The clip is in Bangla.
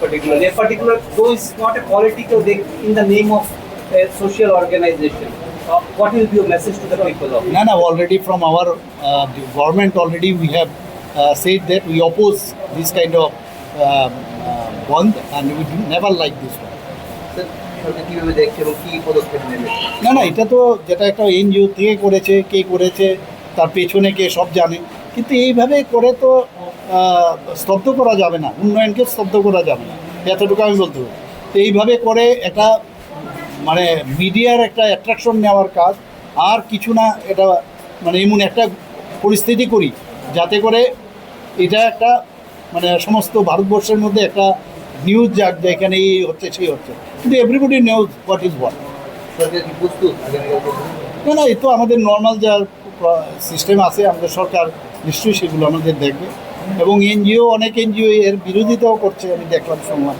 particularly. A particular, though it's not a political, they, in the name of a social organization. Uh, what will be your message to the people of? No, no, already from our uh, the government already we have uh, said that we oppose this kind of um, uh, bond and we do never like this one. সরকার কীভাবে দেখছে এবং কি পদক্ষেপ নেবে না না এটা তো যেটা একটা এনজিও থেকে করেছে কে করেছে তার পেছনে কে সব জানে কিন্তু এইভাবে করে তো স্তব্ধ করা যাবে না, উন্নয়নকে স্তব্ধ করা যাবে না। এতটুকু আমি বলতে পারি এইভাবে করে একটা মানে মিডিয়ার একটা অ্যাট্রাকশন নেওয়ার কাজ আর কিছু না, এটা মানে এমন একটা পরিস্থিতি করি যাতে করে এটা একটা মানে সমস্ত ভারতবর্ষের মধ্যে একটা নিউজ যাক যে এখানে এই হচ্ছে, সেই হচ্ছে। কিন্তু everybody news what is what না না, এই তো আমাদের নর্মাল যা সিস্টেম আছে, আমাদের সরকার নিশ্চয়ই সেগুলো আমাদের দেখবে। এবং এনজিও অনেক এনজিও এর বিরোধিতাও করছে আমি দেখলাম সময়